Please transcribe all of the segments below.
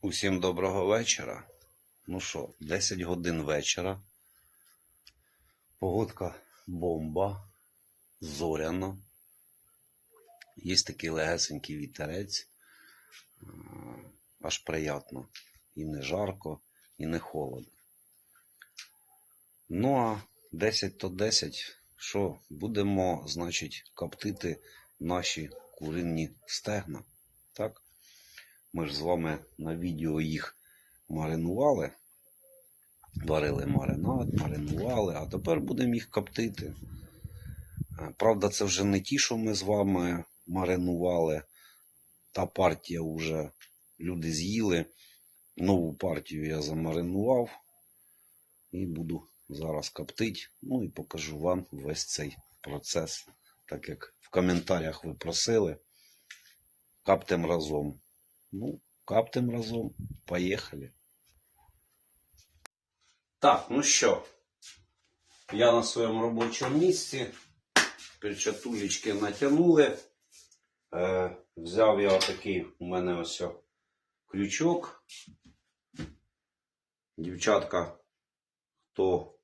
Усім доброго вечора. Ну що, 10 годин вечора. Погодка бомба, зоряно. Є такий легесенький вітерець. Аж приятно. І не жарко, і не холодно. Ну а 10 то 10. Що, будемо, значить, коптити наші куринні стегна. Так? Ми ж з вами на відео їх маринували. Варили маринад, маринували, а тепер будемо їх коптити. Е, Правда, це вже не ті, що ми з вами маринували. Та партія вже люди з'їли. Нову партію я замаринував і буду зараз коптити. Ну і покажу вам весь цей процес. Так як в коментарях ви просили. Каптем разом. Ну, каптем разом. Поїхали. Так, ну що, я на своєму робочому місці. Перчатулечки натягнули. Е, взяв я отакий у мене ось крючок. Дівчатка, хто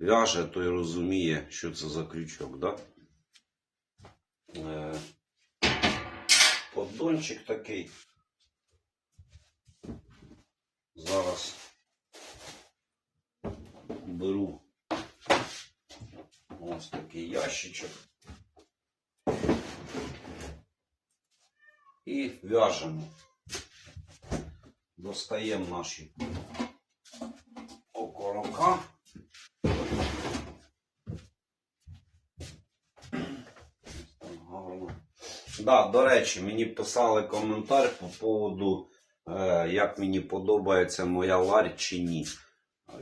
в'яже, той розуміє, що це за крючок, да? Е, поддончик такий. Зараз беру ось такий ящичок і в'яжемо. Достаємо наші окорока. Так, гарно. Да, до речі, мені писали коментар по поводу, е, як мені подобається моя ларь чи ні.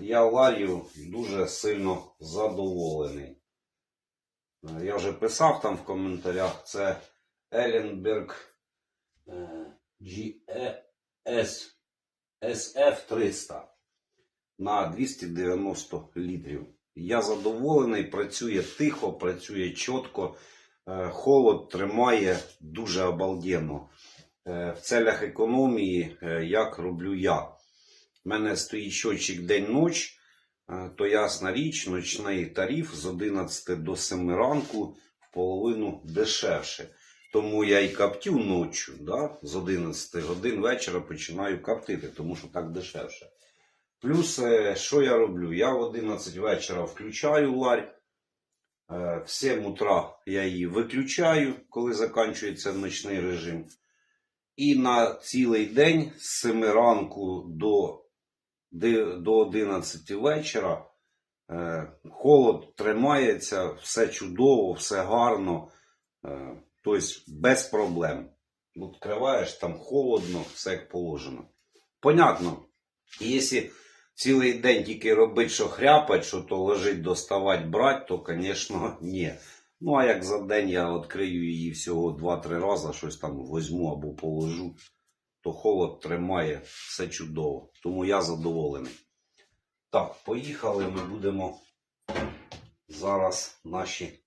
Я лар'ю дуже сильно задоволений. Е, Я вже писав там в коментарях, це е, GES SF300 на 290 літрів. Я задоволений, працює тихо, працює чітко. Е, Холод тримає дуже обалденно. Е, В целях економії, е, як роблю я. У мене стоїть щочик день-ноч, то ясна річ, ночний тариф з 11 до 7 ранку в половину дешевше. Тому я і коптю ночі, да? з 11 годин вечора починаю коптити, тому що так дешевше. Плюс, що я роблю? Я в 11 вечора включаю ларь. Е, В 7 утра я її виключаю, коли закінчується ночний режим. І на цілий день з 7 ранку до, до 11 вечора е, холод тримається, все чудово, все гарно. Тобто без проблем. Відкриваєш, там холодно, все як положено. Понятно. Якщо цілий день тільки робити, що хряпать, що то лежить, доставати, брати, то, звісно, ні. Ну, а як за день я відкрию її всього 2-3 рази, щось там возьму або положу, то холод тримає все чудово. Тому я задоволений. Так, поїхали. Ми будемо зараз наші.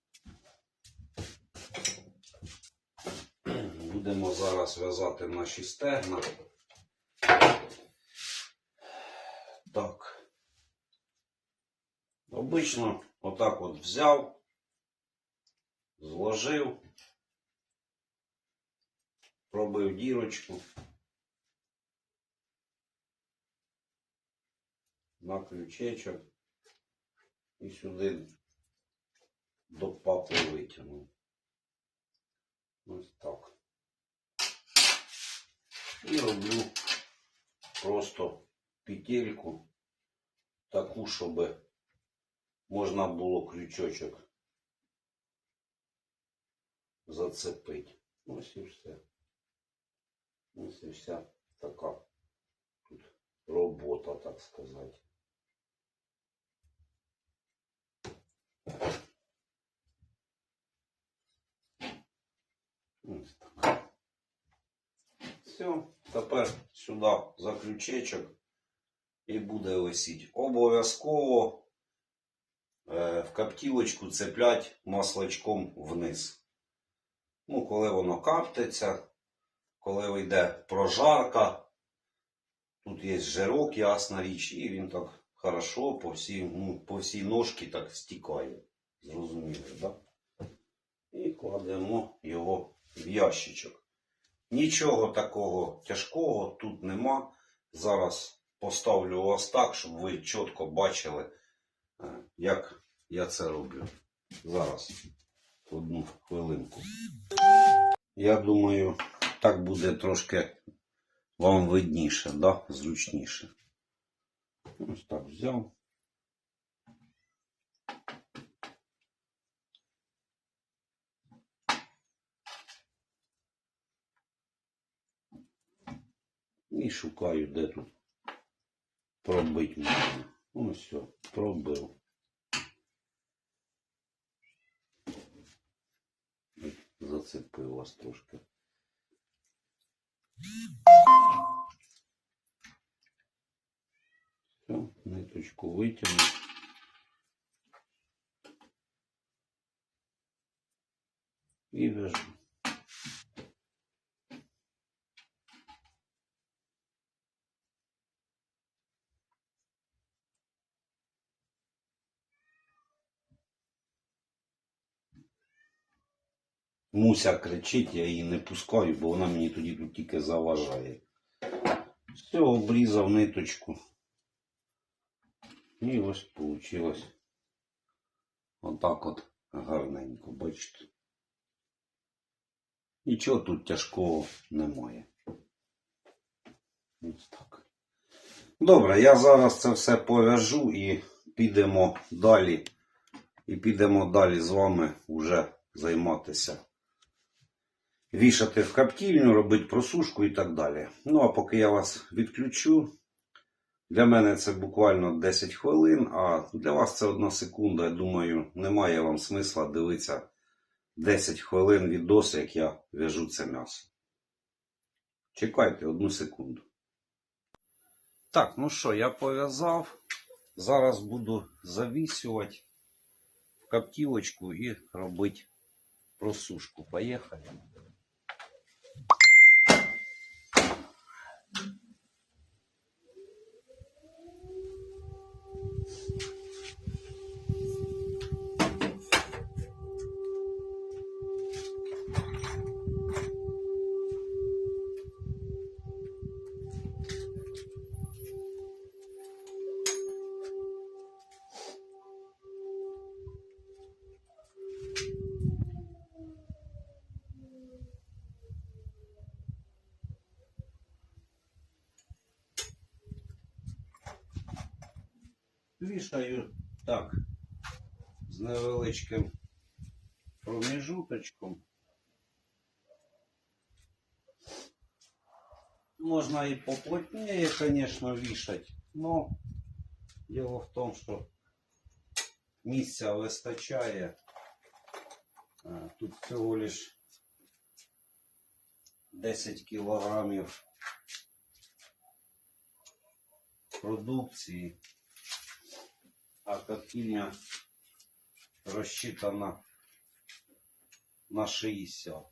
Будемо зараз в'язати наші стегна. Так. Обично отак от взяв, зложив, пробив дірочку. На крючечок і сюди до папи витягнув. Ось так. І роблю просто петельку таку, щоб можна було крючочок зацепити. Ось і все. Ось і вся така тут робота, так сказати. Ось так. Все, тепер сюди за крючечок і буде висіти. Обов'язково е, в коптілочку цеплять маслачком вниз. Ну, коли воно каптиться, коли йде прожарка, Тут є жирок, ясна річ, і він так хорошо по всій, ну, по всій ножці так стікає. Зрозуміло, так? І кладемо його в ящичок. Нічого такого тяжкого тут нема. Зараз поставлю вас так, щоб ви чітко бачили, е, як я це роблю. Зараз. Одну хвилинку. Я думаю, так буде трошки вам видніше, да? зручніше. Ось так взяв. І шукаю, де тут пробить можна. Ось все, пробив. Вас трошки. Все, ниточку витягну. І вяжу. Муся кричить, я її не пускаю, бо вона мені тоді тут тільки заважає. Все, обрізав ниточку. І ось вийшло. Отак от гарненько, бачите. Нічого тут тяжкого немає. Ось так. Добре, я зараз це все пов'яжу і підемо далі. І підемо далі з вами вже займатися. Вішати в каптільню, робити просушку і так далі. Ну, а поки я вас відключу, для мене це буквально 10 хвилин, а для вас це одна секунда. Я думаю, немає вам смисла дивитися 10 хвилин відос, як я в'яжу це м'ясо. Чекайте одну секунду. Так, ну що, я пов'язав. Зараз буду завісювати в коптілочку і робити просушку. Поїхали. Вішаю так, з невеличким проміжуточком. Можна і поплотніше, звісно, вішати, но діло в тому, що місця вистачає. Тут всього лиш 10 кілограмів продукції а коптильня розчитана на 60.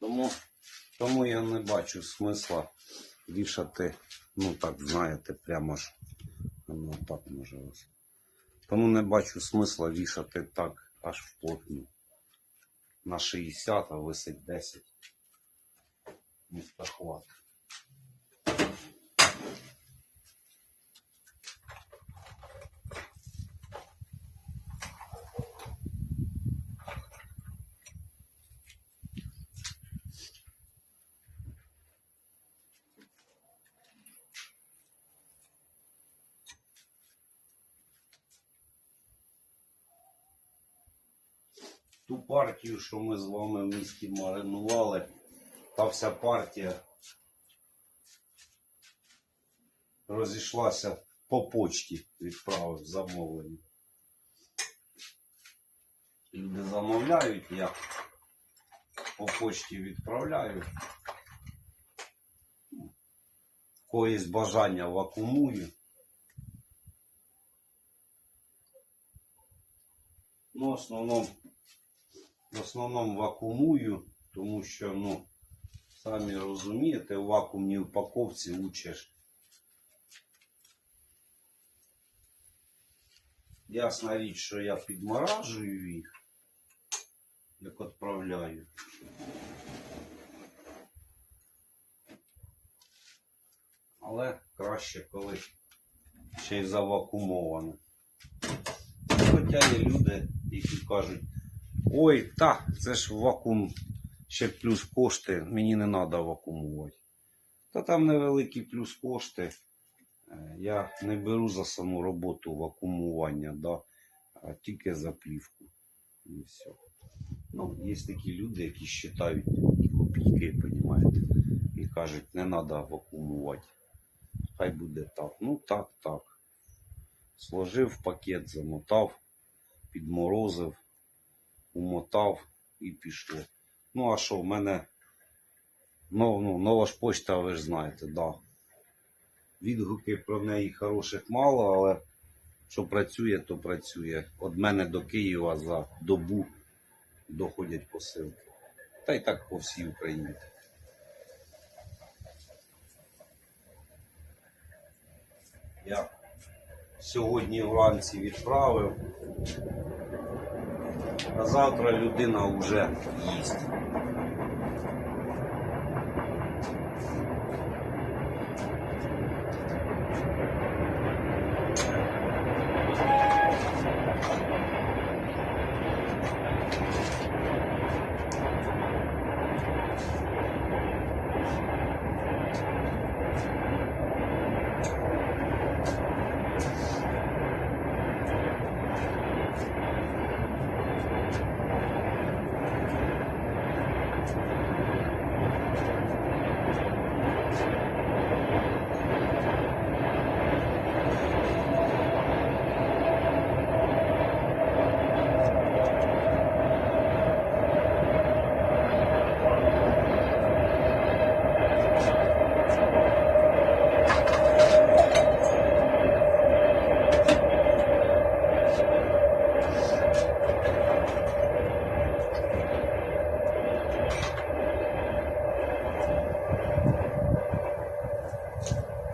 Тому тому я не бачу смисла вішати, ну так, знаєте, прямо ж. Ну так може ось. Тому не бачу смисла вішати так аж вплотну. На 60, а висить 10. Місто партію, що ми з вами в місті маринували, та вся партія розійшлася по почті, відправив замовлення. Люди замовляють, я по почті відправляю. Коїсь бажання вакуумую. Ну, в основному, в основному вакуумую, тому що, ну, самі розумієте, в вакуумній упаковці ж. Ясна річ, що я підморажую їх, як відправляю. Але краще, коли ще й завакумоване. Хоча є люди, які кажуть, ой, так, це ж вакуум ще плюс кошти, мені не треба вакуумувати. Та там невеликий плюс кошти. Е, Я не беру за саму роботу вакуумування, да, а тільки за плівку. І все. Ну, є такі люди, які вважають копійки, розумієте, і кажуть, не треба вакуумувати. Хай буде так. Ну так, так. Сложив пакет, замотав, підморозив, умотав і пішло. Ну, а що, в мене ну, ну, нова ж почта, ви ж знаєте, да. Відгуки про неї хороших мало, але що працює, то працює. От мене до Києва за добу доходять посилки. Та й так по всій Україні. Я сьогодні вранці відправив, а завтра людина вже їсть.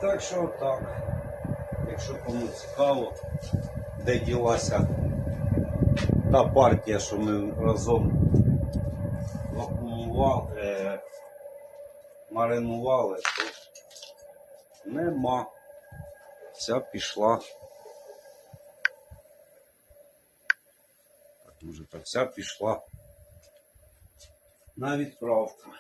Так що так. Якщо кому де ділася та партія, що ми разом вакуумували, е, маринували, то нема. Вся пішла. Так, може, так вся пішла на відправку.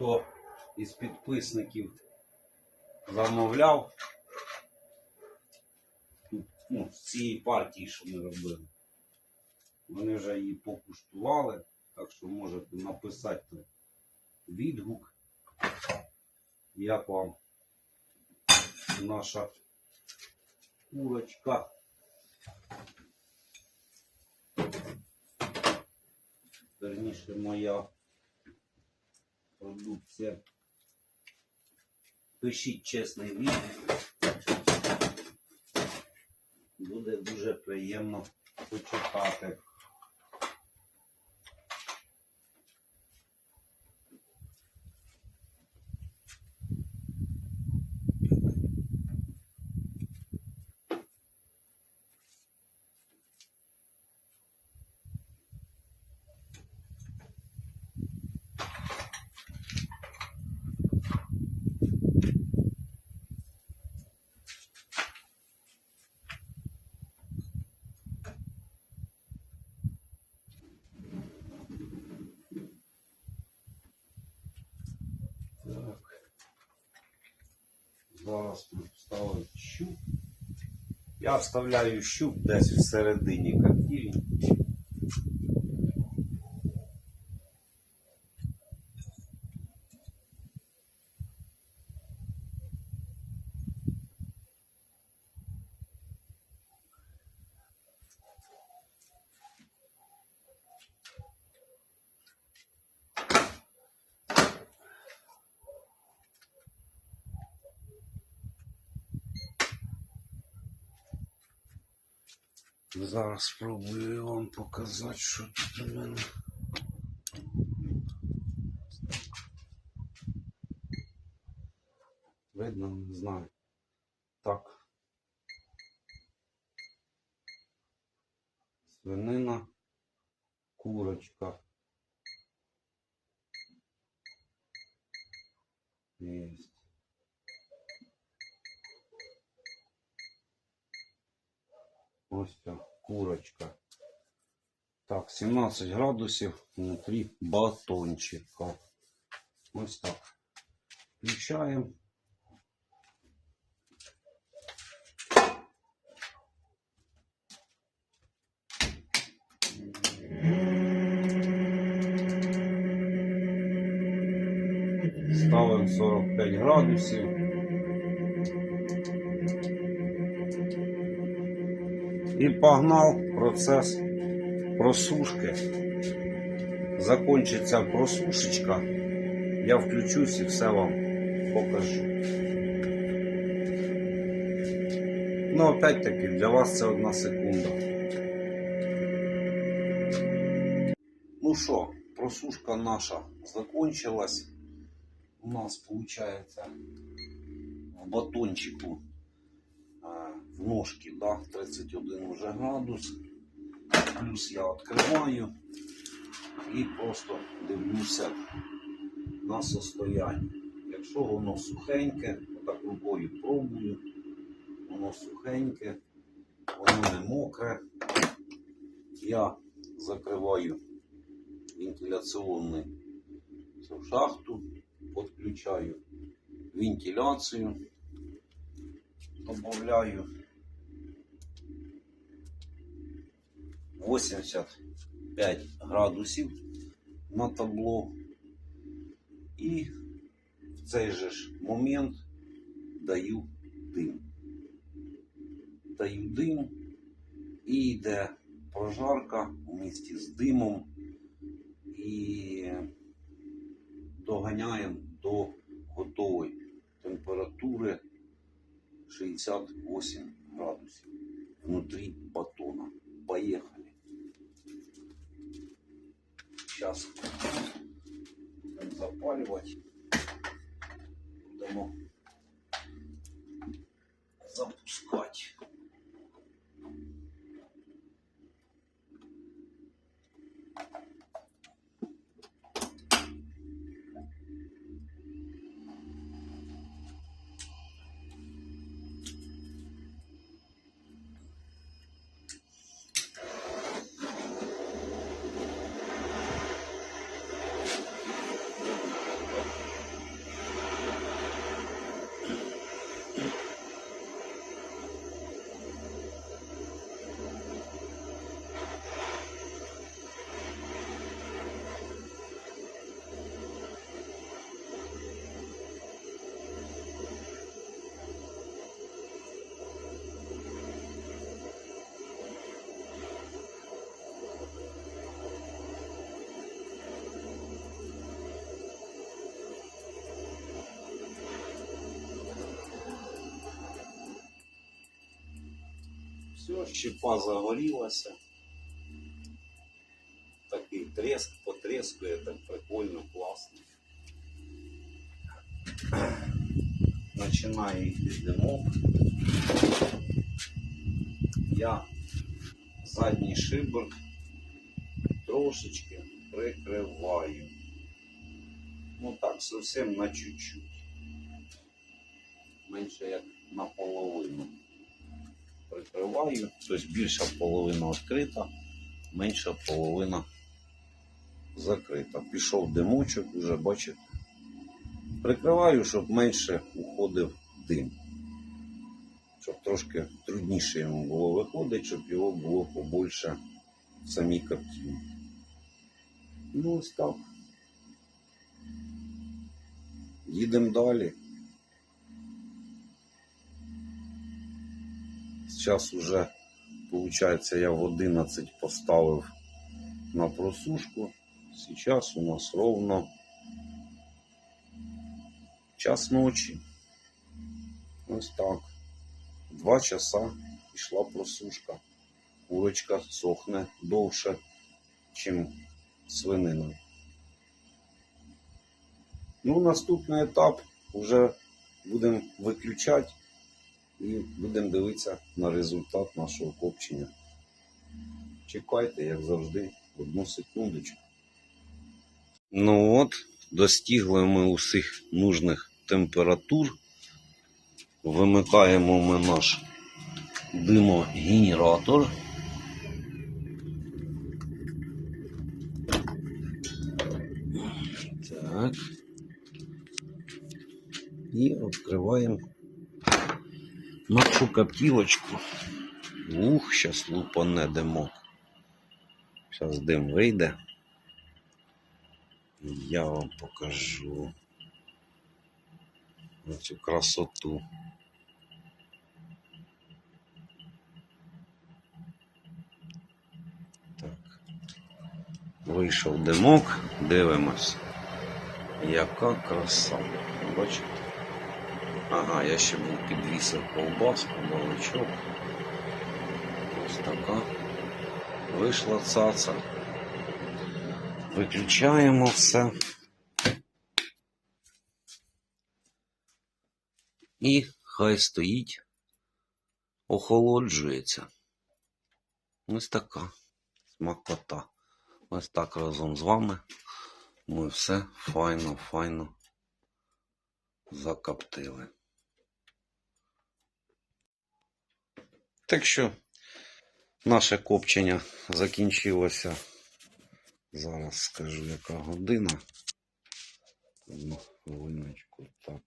Хто із підписників замовляв ну, з цієї партії, що ми робили. Вони вже її покуштували, так що можете написати відгук, як вам наша курочка. Верніше моя продукція. Пишіть чесний відгук. Буде дуже приємно почитати. Так. Ми вставимо щуп. Я вставляю щуп десь всередині коптильні. Зараз спробую вам показати, що тут у мене. Видно, не знаю. Так. Свинина, курочка. Есть. Ось ця курочка. Так, 17 градусів внутрі батончика. Ось так. Включаємо. Ставимо 45 градусів. І погнав процес просушки. Закончиться просушечка. Я включусь і все вам покажу. Ну, опять-таки, для вас це одна секунда. Ну що, просушка наша закончилась. У нас получается в батончику в ножки, да, 31 уже градус. Плюс я відкриваю і просто дивлюся на состояння. Якщо воно сухеньке, отак рукою пробую, воно сухеньке, воно не мокре, я закриваю вентиляційну шахту, підключаю вентиляцію, добавляю 85 градусів на табло і в цей же ж момент даю дим. Даю дим і йде прожарка в місті з димом і доганяємо до готової температури 68 градусів внутрі батона. Поехали. Сейчас будемо запалювати. Будемо запускати. Все, щепа загорілася. Такий треск потрескує, так прикольно, класно. Починає йти димок. Я задній шибер трошечки прикриваю. Ну так, зовсім на чуть-чуть. Менше як наполовину прикриваю, тобто більша половина відкрита, менша половина закрита. Пішов димочок, вже бачите. Прикриваю, щоб менше уходив дим. Щоб трошки трудніше йому було виходити, щоб його було побольше в самій картині. Ну ось так. Їдемо далі. Зараз уже, виходить, я в 11 поставив на просушку. Сейчас у нас ровно час ночі. Ось так. Два часа пішла просушка. курочка сохне довше, чим свинина. Ну, наступний етап вже будемо виключати і будемо дивитися на результат нашого копчення. Чекайте, як завжди, одну секундочку. Ну от, достигли ми усіх нужних температур. Вимикаємо ми наш димогенератор. Так. І відкриваємо нашу коптілочку. Ух, зараз лупане димок. Зараз дим вийде. Я вам покажу цю красоту. Так. Вийшов димок, дивимось. Яка краса. Бачите? Ага, я ще був підвісив ковбаску, баличок. Ось така. Вийшла цаца. Виключаємо все. І хай стоїть, охолоджується. Ось така смакота. Ось так разом з вами ми все файно, файно закоптили. Так що наше копчення закінчилося. Зараз скажу, яка година. Одну хвилиночку, так.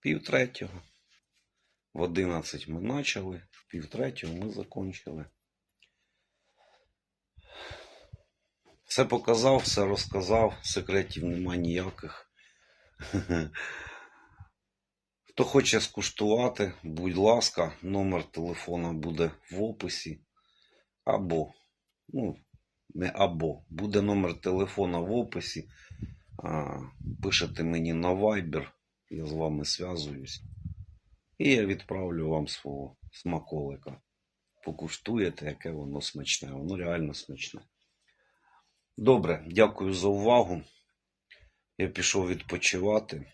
Пів третього. В 11 ми почали, в пів третього ми закончили. Все показав, все розказав, секретів нема ніяких. Хто хоче скуштувати, будь ласка, номер телефона буде в описі. Або, ну, не або, буде номер телефона в описі. А, пишете мені на Viber, я з вами зв'язуюсь. І я відправлю вам свого смаколика. Покуштуєте, яке воно смачне. Воно реально смачне. Добре, дякую за увагу. Я пішов відпочивати.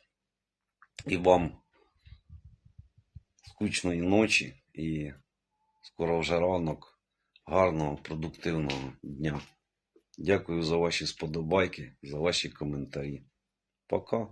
І вам скучної ночі і скоро вже ранок. Гарного, продуктивного дня. Дякую за ваші сподобайки, за ваші коментарі. Пока.